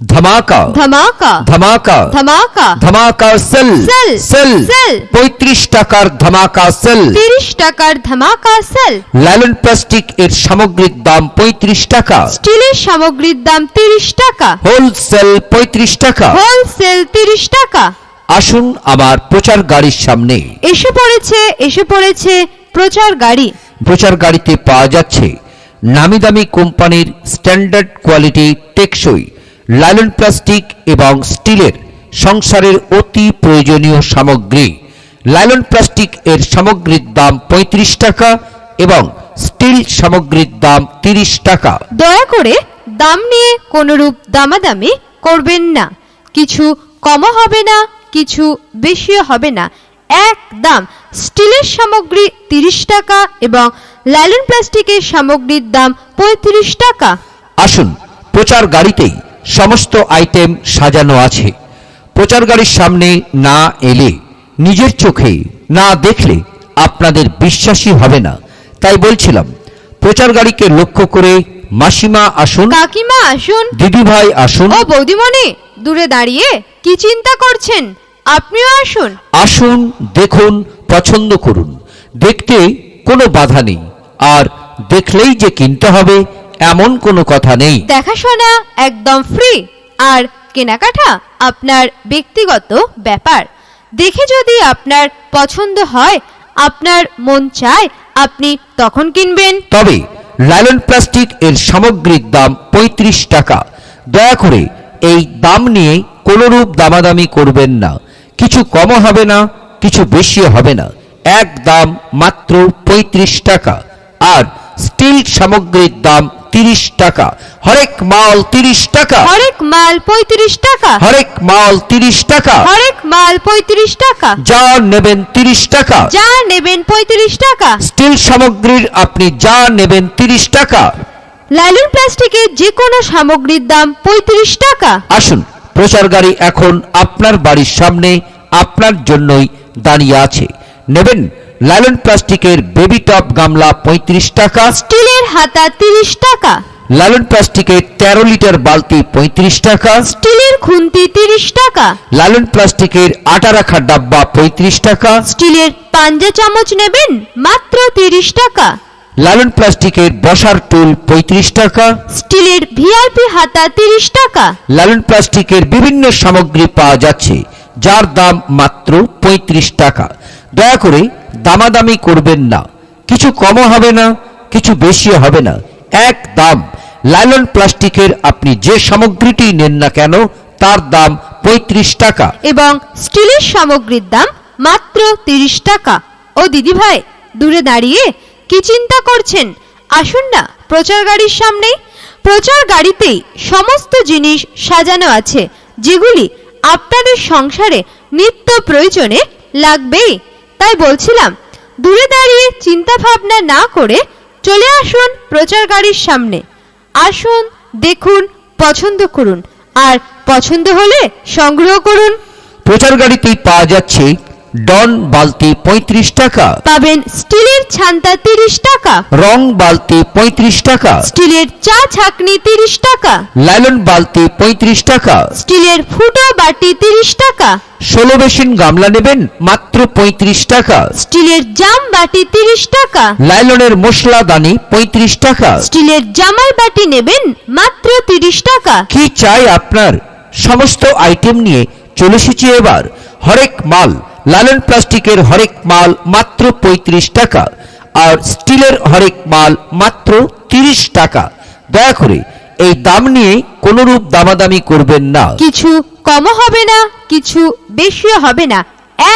ধামাকা। ধামাকা। ধামাকা। ধামাকা। ধামাকা সেল। Sell, sell. সেল। পঁয়ত্রিশ টাকার ধামাকা সেল। তিরিশ টাকার ধামাকা সেল। লালন প্লাস্টিক এর সামগ্রিক দাম পঁয়ত্রিশ টাকা। স্টিলের সামগ্রীর দাম তিরিশ টাকা। হোলসেল পঁয়ত্রিশ টাকা। হোলসেল তিরিশ টাকা। আসুন আমার প্রচার গাড়ির সামনে। এসে পড়েছে এসে পড়েছে প্রচার গাড়ি। প্রচার গাড়িতে পাওয়া যাচ্ছে নামি দামি কোম্পানির স্ট্যান্ডার্ড কোয়ালিটি টেকসই। লাইলন প্লাস্টিক এবং স্টিলের সংসারের অতি প্রয়োজনীয় সামগ্রী। লাইলন প্লাস্টিক এর সামগ্রীর দাম পঁয়ত্রিশ টাকা এবং স্টিল সামগ্রীর দাম তিরিশ টাকা। দয়া করে দাম নিয়ে কোনরূপ দামাদামি করবেন না। কিছু কমও হবে না কিছু বেশিও হবে না। এক দাম স্টিলের সামগ্রী তিরিশ টাকা এবং লাইলন প্লাস্টিকের সামগ্রীর দাম পঁয়ত্রিশ টাকা। আসুন প্রচার গাড়িতেই সমস্ত আইটেম সাজানো আছে। প্রচার গাড়ির সামনে না এলে নিজের চোখে না দেখলে আপনাদের বিশ্বাসই হবে না। তাই বলছিলাম প্রচার গাড়িকে লক্ষ্য করে মাসিমা আসুন কাকিমা আসুন। দিদিভাই আসুন। ও বৌদিমণি দূরে দাঁড়িয়ে কি চিন্তা করছেন? আপনিও আসুন। আসুন দেখুন পছন্দ করুন। দেখতে কোনো বাধা নেই। আর দেখলেই যে কিনতে হবে এমন কোনো কথা নেই। দেখাশোনা একদম ফ্রি আর কেনাকাটা আপনার ব্যক্তিগত ব্যাপার। দেখে যদি আপনার পছন্দ হয় আপনার মন চায় আপনি তখন কিনবেন। তবে লাইলন প্লাস্টিক এর সামগ্রিক দাম পঁয়ত্রিশ টাকা। দয়া করে এই দাম নিয়ে কোনোরূপ দামাদামি করবেন না। কিছু কমও হবে না কিছু বেশিও হবে না। এক দাম মাত্র পঁয়ত্রিশ টাকা। আর স্টিল সামগ্রীর দাম তিরিশ টাকা। হরেক মাল তিরিশ টাকা। হরেক মাল পঁয়ত্রিশ টাকা। হরেক মাল তিরিশ টাকা। হরেক মাল পঁয়ত্রিশ টাকা। যা নেবেন তিরিশ টাকা। যা নেবেন পঁয়ত্রিশ টাকা। স্টিল সামগ্রীর আপনি যা নেবেন তিরিশ টাকা। লাইলন প্লাস্টিকের যে কোনো সামগ্রীর দাম পঁয়ত্রিশ টাকা। আসুন প্রচার গাড়ি এখন আপনার বাড়ির সামনে আপনার জন্যই দাঁড়িয়ে আছে। নেবেন লালন প্লাস্টিকের বেবি টপ গামলা পঁয়ত্রিশ টাকা। স্টিলের হাতা তিরিশ টাকা। লালন প্লাস্টিকের তেরো লিটার বালতি পঁয়ত্রিশ টাকা। স্টিলের খুন্তি তিরিশ টাকা। লালন প্লাস্টিকের আটা রাখা ডাব্বা পঁয়ত্রিশ টাকা। স্টিলের পাঞ্জা চামচ নেবেন মাত্র তিরিশ টাকা। লালন প্লাস্টিকের বসার টুল পঁয়ত্রিশ টাকা। স্টিলের ভিআইপি হাতা তিরিশ টাকা। লালন প্লাস্টিকের বিভিন্ন সামগ্রী পাওয়া যাচ্ছে যার দাম মাত্র পঁয়ত্রিশ টাকা। দয়া করে দামাদামি করবেন না। কিছু কমও হবে না, কিছু বেশিও হবে না। এক দাম, লাইলন প্লাস্টিকের আপনি যে সামগ্রীটি নেন না কেন, তার দাম পঁয়ত্রিশ টাকা। এবং স্টিলের সামগ্রীর দাম মাত্র তিরিশ টাকা। ও দিদি ভাই, দূরে দাঁড়িয়ে কি চিন্তা করছেন? আসুন না প্রচার গাড়ির সামনেই প্রচার গাড়িতেই সমস্ত জিনিস সাজানো আছে, যেগুলি আপনাদের সংসারে নিত্য প্রয়োজনে লাগবেই। তাই বলছিলাম, দূরে দাঁড়িয়ে চিন্তা ভাবনা না করে চলে আসুন প্রচার গাড়ির সামনে। আসুন, দেখুন, পছন্দ করুন। আর পছন্দ হলে সংগ্রহ করুন। প্রচার গাড়িতেই পাওয়া যাচ্ছে ডন বালতি পঁয়ত্রিশ টাকা। পাবেন স্টিলের ছান্তা তিরিশ টাকা। রং বালতি পঁয়ত্রিশ টাকা। স্টিলের চা ছাকনি তিরিশ টাকা। লাইলন বালতি পঁয়ত্রিশ টাকা। স্টিলের ফুটো বাটি তিরিশ টাকা। ষোলো বেসিন গামলা নেবেন মাত্র পঁয়ত্রিশ টাকা। স্টিলের জাম বাটি তিরিশ টাকা। লাইলনের মশলা দানি পঁয়ত্রিশ টাকা। স্টিলের জামাই বাটি নেবেন মাত্র তিরিশ টাকা। কি চাই আপনার? সমস্ত আইটেম নিয়ে চলে এসেছি এবার। হরেক মাল লালন প্লাস্টিকের হরেক মাল মাত্র পঁয়ত্রিশ টাকা, আর স্টিলের হরেক মাল মাত্র তিরিশ টাকা। দয়া করে এই দাম নিয়ে কোনোরূপ দামাদামি করবেন না। কিছু কমও হবে না, কিছু বেশিও হবে না।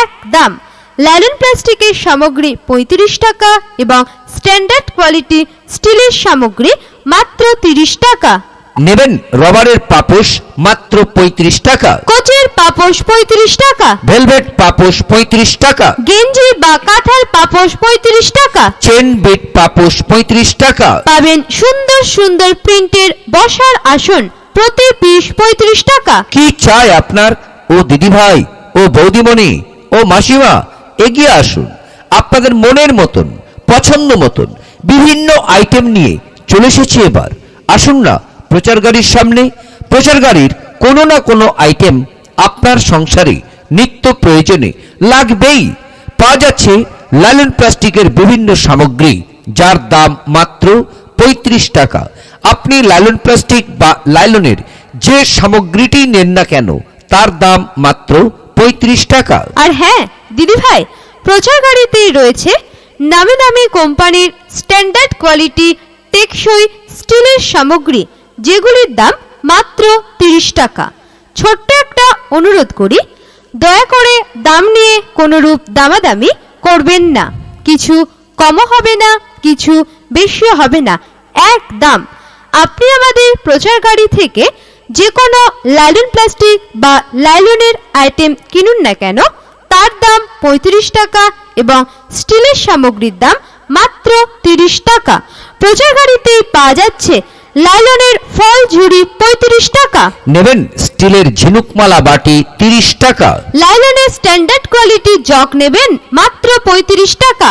এক দাম। লালন প্লাস্টিকের সামগ্রী পঁয়ত্রিশ টাকা এবং স্ট্যান্ডার্ড কোয়ালিটি স্টিলের সামগ্রী মাত্র তিরিশ টাকা। নেবেন রবারের পাপোশ মাত্র পঁয়ত্রিশ টাকা। কোচের পাপোশ পঁয়ত্রিশ টাকা। ভেলভেট পাপোশ পঁয়ত্রিশ টাকা। গেঞ্জি বা কাঁথার পাপোশ পঁয়ত্রিশ টাকা। চেন বেড পাপোশ পঁয়ত্রিশ টাকা। পাবেন সুন্দর সুন্দর প্রিন্টের বসার আসন প্রতি পিস পঁয়ত্রিশ টাকা। কি চাই আপনার? ও দিদিভাই ও বৌদিমণি ও মাসিমা এগিয়ে আসুন। আপনাদের মনের মতন পছন্দ মতন বিভিন্ন আইটেম নিয়ে চলে এসেছি এবার। আসুন না প্রচার গাড়ির সামনে প্রচার গাড়ির কোনো না কোনো আইটেম আপনার সংসারে নিত্য প্রয়োজনে লাগবেই। পাওয়া যাচ্ছে লালন প্লাস্টিকের বিভিন্ন সামগ্রী, যার দাম মাত্র পঁয়ত্রিশ টাকা। আপনি লালন প্লাস্টিক বা লাইলনের যে সামগ্রীটি নেন না কেন, তার দাম মাত্র পঁয়ত্রিশ টাকা। আর হ্যাঁ দিদিভাই প্রচার গাড়িতেই রয়েছে নামি দামি কোম্পানির স্ট্যান্ডার্ড কোয়ালিটি টেকসই স্টিলের সামগ্রী। যেগুলির দাম মাত্র তিরিশ টাকা। ছোট্ট একটা অনুরোধ করি, দয়া করে দাম নিয়ে কোনোরূপ দামাদামি করবেন না। কিছু কমও হবে না, কিছু বেশিও হবে না। এক দাম, আপনি আমাদের প্রচার গাড়ি থেকে যে কোনো লাইলন প্লাস্টিক বা লাইলনের আইটেম কিনুন না কেন, তার দাম পঁয়ত্রিশ টাকা এবং স্টিলের সামগ্রীর দাম মাত্র তিরিশ টাকা। প্রচার গাড়িতেই পাওয়া যাচ্ছে লাইলনের ফল ঝুড়ি পঁয়ত্রিশ টাকা। নেবেন স্টিলের ঝিনুকমালা বাটি তিরিশ টাকা। লাইলনের স্ট্যান্ডার্ড কোয়ালিটি জগ নেবেন মাত্র পঁয়ত্রিশ টাকা।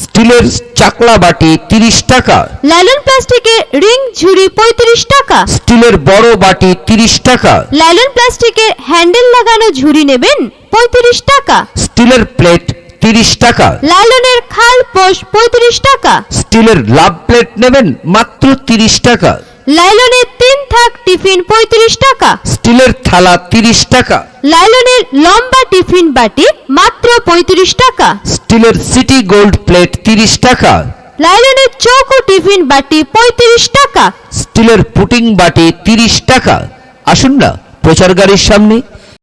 স্টিলের চাকলা বাটি তিরিশ টাকা। লাইলন প্লাস্টিকের রিং ঝুড়ি পঁয়ত্রিশ টাকা। স্টিলের বড় বাটি তিরিশ টাকা। লাইলন প্লাস্টিকের হ্যান্ডেল লাগানো ঝুড়ি নেবেন পঁয়ত্রিশ টাকা। স্টিলের প্লেট তিরিশ টাকা। লাইলনের খাল পোষ পঁয়ত্রিশ টাকা। স্টিলের লাভ প্লেট নেবেন মাত্র তিরিশ টাকা। লাইলনের তিন থাক টিফিন পঁয়ত্রিশ টাকা। স্টিলের থালা তিরিশ টাকা। লাইলনের লম্বা টিফিন বাটি মাত্র পঁয়ত্রিশ টাকা। স্টিলের সিটি গোল্ড প্লেট তিরিশ টাকা। লাইলনের চৌকো টিফিন বাটি পঁয়ত্রিশ টাকা। স্টিলের পুটিং বাটি তিরিশ টাকা। আসুন না প্রচার গাড়ির সামনে